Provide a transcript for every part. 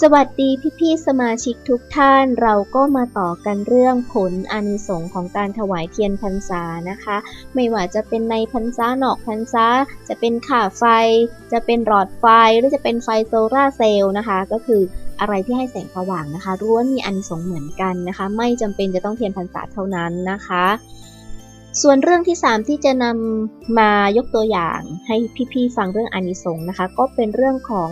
สวัสดีพี่ๆสมาชิกทุกท่านเราก็มาต่อกันเรื่องผลอานิสงส์ของการถวายเทียนพรรษานะคะ ไม่ว่าจะเป็นในพรรษาหนอกพรรษา จะเป็นข่าไฟ จะเป็นหลอดไฟหรือจะเป็นไฟโซลาร์เซลล์นะคะ ก็คืออะไรที่ให้แสงสว่างนะคะล้วนมีอานิสงส์เหมือนกันนะคะ ไม่จำเป็นจะต้องเทียนพรรษาเท่านั้นนะคะ ส่วนเรื่องที่ 3 ที่จะนำมายกตัวอย่างให้พี่ๆฟังเรื่องอานิสงส์นะคะ ก็เป็นเรื่องของ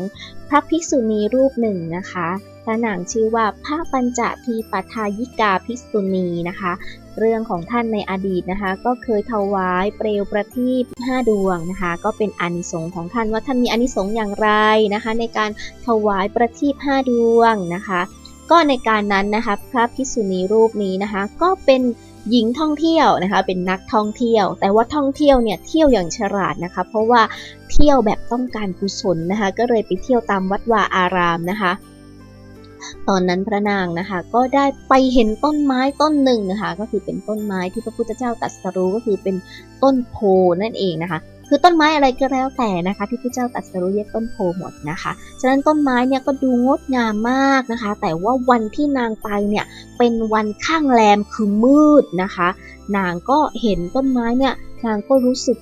พระภิกษุณีรูปหนึ่งนะคะพระนางชื่อว่าพระปัญจทีปัทายิกาภิกษุณีนะคะ เรื่องของท่านในอดีตนะคะ ก็เคยถวายเปลวประทีป5ดวงนะคะ ก็เป็นอนิสงส์ของท่านว่าท่านมีอนิสงส์อย่างไรนะคะ ในการถวายประทีป5ดวงนะคะ ก็ในการนั้นนะคะ พระภิกษุณีรูปนี้นะคะ ก็เป็น หญิงท่องเที่ยวนะคะเป็นนักท่องเที่ยว แต่ว่าท่องเที่ยวเนี่ยเที่ยวอย่างฉลาดนะคะ เพราะว่าเที่ยวแบบต้องการกุศลนะคะ ก็เลยไปเที่ยวตามวัดวาอารามนะคะ ตอนนั้นพระนางนะคะก็ได้ไปเห็นต้นไม้ต้นหนึ่งนะคะ ก็คือเป็นต้นไม้ที่พระพุทธเจ้าตรัสรู้ก็คือเป็นต้นโพนั่นเองนะคะ คือต้นไม้อะไรก็แล้วแต่นะคะที่พระเจ้าตรัสรู้เรียกต้นโพหมดนะคะ ฉะนั้นต้นไม้เนี่ยก็ดูงดงามมากนะคะ แต่ว่าวันที่นางไปเนี่ยเป็นวันข้างแรมคือมืดนะคะ นางก็เห็นต้นไม้เนี่ยนางก็รู้สึก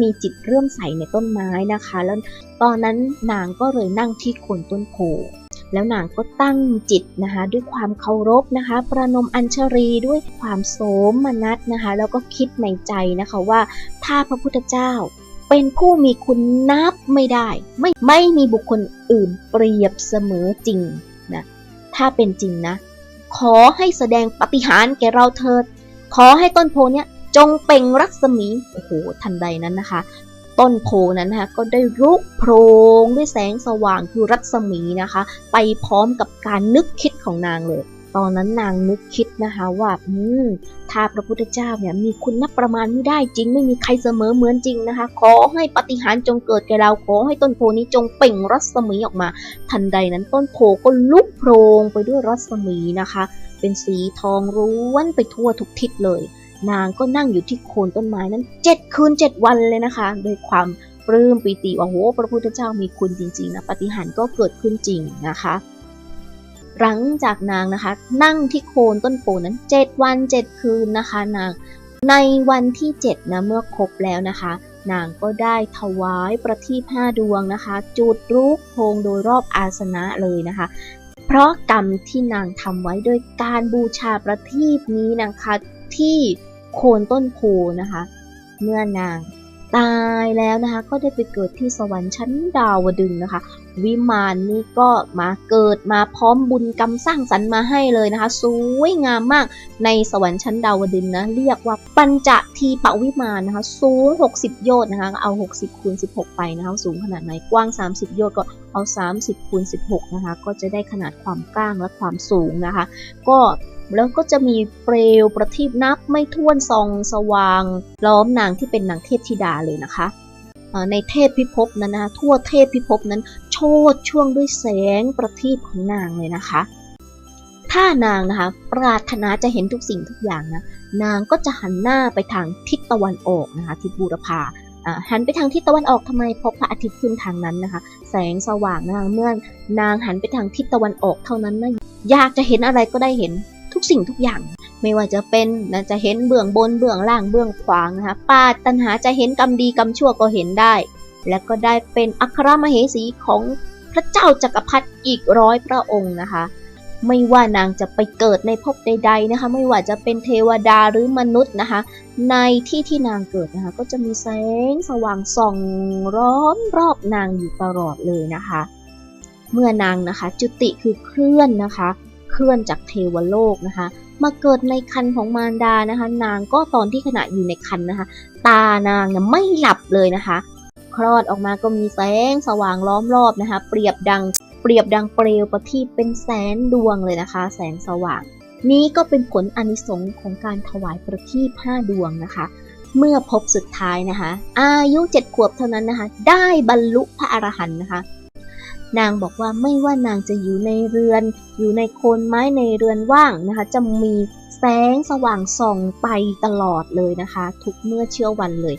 มีจิตเรื่อมใสในต้นไม้นะคะ แล้วตอนนั้นนางก็เลยนั่งที่โคนต้นโพ แล้วนางก็ตั้งจิตนะคะ ด้วยความเคารพนะคะ ประนมอัญชรีด้วยความโสมนัสนะคะ แล้วก็คิดในใจนะคะว่าถ้าพระพุทธเจ้าเป็นผู้มีคุณนับไม่ได้ ไม่ไม่มีบุคคลอื่นเปรียบเสมอจริงนะถ้าเป็นจริงนะ ขอให้แสดงปฏิหารแก่เราเถิด ขอให้ต้นโพเนี่ยจงเป่งรัศมี โอ้โห ทันใดนั้นนะคะ ต้นโพนั้นนะคะก็ได้รุกโพรงด้วยแสงสว่างคือรัศมีนะคะ ไปพร้อมกับการนึกคิดของนางเลย ตอนนั้นนางนึกคิดนะคะว่าอืมถ้าพระพุทธเจ้าเนี่ยมีคุณนับประมาณไม่ได้จริง ไม่มีใครเสมอเหมือนจริงนะคะ ขอให้ปฏิหารจงเกิดแก่เราขอให้ต้นโพนี้จงเป่งรัศมีออกมา ทันใดนั้นต้นโพก็ลุกโพรงไปด้วยรัศมีนะคะ เป็นสีทองร้วนไปทั่วทุกทิศเลย นางก็นั่งอยู่ที่โคนต้นไม้นั้นเจ็ดคืนเจ็ดวันเลยนะคะ โดยความปลื้มปีติว่าโหพระพุทธเจ้ามีคุณจริงๆนะปฏิหารก็เกิดขึ้นจริงนะคะ หลังจากนางนะคะ นั่งที่โคนต้นโพนั้นเจ็ดวันเจ็ดคืนนะคะ นางในวันที่เจ็ดนะเมื่อครบแล้วนะคะ นางก็ได้ถวายประทีปห้าดวงนะคะ จุดรูปโพงโดยรอบอาสนะเลยนะคะเพราะกรรมที่นางทำไว้โดยการบูชาประทีปนี้นะคะ ที่โคนต้นโพนะคะ เมื่อนางตายแล้วนะคะ ก็ได้ไปเกิดที่สวรรค์ชั้นดาวดึงนะคะ วิมานนี้ก็มาเกิดมาพร้อมบุญกรรมสร้างสรรค์มาให้เลยนะคะ สวยงามมากในสวรรค์ชั้นดาวดึงนะเรียกว่าปัญจทีปวิมานนะคะ สูง 60 โยชน์นะคะเอา 60คูณ16 ไปนะคะสูงขนาดไหนกว้าง 30 โยชน์ก็เอา 30คูณ16 นะคะ ก็จะได้ขนาดความกว้างและความสูงนะคะ ก็ แล้วก็จะมีเปลวประทีปนับไม่ถ้วนส่องสว่าง ล้อมนางที่เป็นนางเทพธิดาเลยนะคะในเทพพิภพนั้นนะคะทั่วเทพพิภพนั้น โชดช่วงด้วยแสงประทีปของนางเลยนะคะ ถ้านางนะคะ ปรารถนาจะเห็นทุกสิ่งทุกอย่างนะนางก็จะหันหน้าไปทางทิศตะวันออกนะคะทิศบูรพาหันไปทางทิศตะวันออกทำไมเพราะพระอาทิตย์ขึ้นทางนั้นนะคะ แสงสว่างนะคะเมื่อนางหันไปทางทิศตะวันออกเท่านั้นนะอยากจะเห็นอะไรก็ได้เห็น สิ่งทุกอย่าง ไม่ว่าจะเป็นนะจะเห็นเบื้องบนเบื้องล่างเบื้องขวางนะคะปาตัญหาจะเห็นกรรมดีกรรมชั่วก็เห็นได้ และก็ได้เป็นอัครมเหสีของพระเจ้าจักรพรรดิอีกร้อยพระองค์นะคะ ไม่ว่านางจะไปเกิดในภพใด ๆนะคะ ไม่ว่าจะเป็นเทวดาหรือมนุษย์นะคะ ในที่ที่นางเกิดนะคะ ก็จะมีแสงสว่างส่องร้อมรอบนางอยู่ตลอดเลยนะคะ เมื่อนางนะคะ จุติคือเคลื่อนนะคะ เคลื่อนจากเทวโลกนะคะ มาเกิดในคันของมารดานะคะ นางก็ตอนที่ขณะอยู่ในคันนะคะ ตานางเนี่ยไม่หลับเลยนะคะ คลอดออกมาก็มีแสงสว่างล้อมรอบนะคะ เปรียบดังเปรียบดังเปลวประทีปเป็นแสนดวงเลยนะคะ แสงสว่าง นี้ก็เป็นผลอนิสงส์ของการถวายประทีปห้าดวงนะคะเมื่อพบสุดท้ายนะคะ อายุเจ็ดขวบเท่านั้นนะคะ ได้บรรลุพระอรหันต์นะคะ นางบอกว่าไม่ว่านางจะอยู่ในเรือน อยู่ในโคนไม้ในเรือนว่างนะคะ จะมีแสงสว่างส่องไปตลอดเลยนะคะ ทุกเมื่อเชื่อวันเลย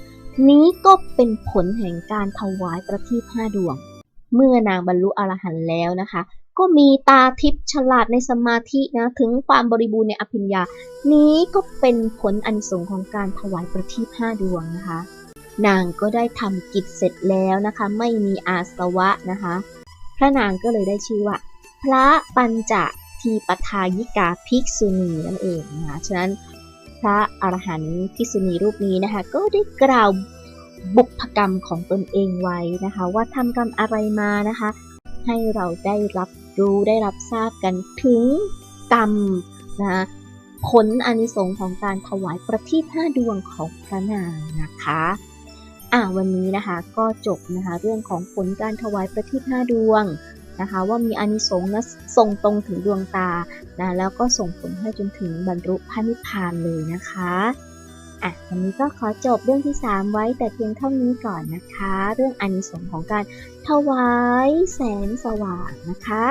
นี้ก็เป็นผลแห่งการถวายประทีปห้าดวง เมื่อนางบรรลุอรหันต์แล้วนะคะ ก็มีตาทิพย์ฉลาดในสมาธินะถึงความบริบูรณ์ในอภิญญา นี้ก็เป็นผลอันสงของการถวายประทีปห้าดวงนะคะนางก็ได้ทำกิจเสร็จแล้วนะคะ ไม่มีอาสวะนะคะ พระนางก็เลยได้ชื่อว่า พระปัญจทีปทายิกาภิกษุณีนั่นเองนะคะฉะนั้นพระอรหันต์ภิกษุณีรูปนี้นะคะก็ได้กล่าวบุพกรรมของตนเองไว้นะคะ ว่าทำกรรมอะไรมานะคะ ให้เราได้รับรู้ได้รับทราบกันถึงกรรมนะผลอนิสงส์ของการถวายประทีปห้าดวงของพระนางนะคะ อะวันนี้นะคะก็จบนะคะเรื่องของผลการถวายประทีปห้าดวงนะคะว่ามีอนิสงส์นะส่งตรงถึงดวงตานะแล้วก็ส่งผลให้จนถึงบรรลุพระนิพพานเลยนะคะอะวันนี้ก็ขอจบเรื่องที่ 3 ไว้แต่เพียงเท่านี้ก่อนนะคะ เรื่องอนิสงส์ของการถวายแสงสว่างนะคะ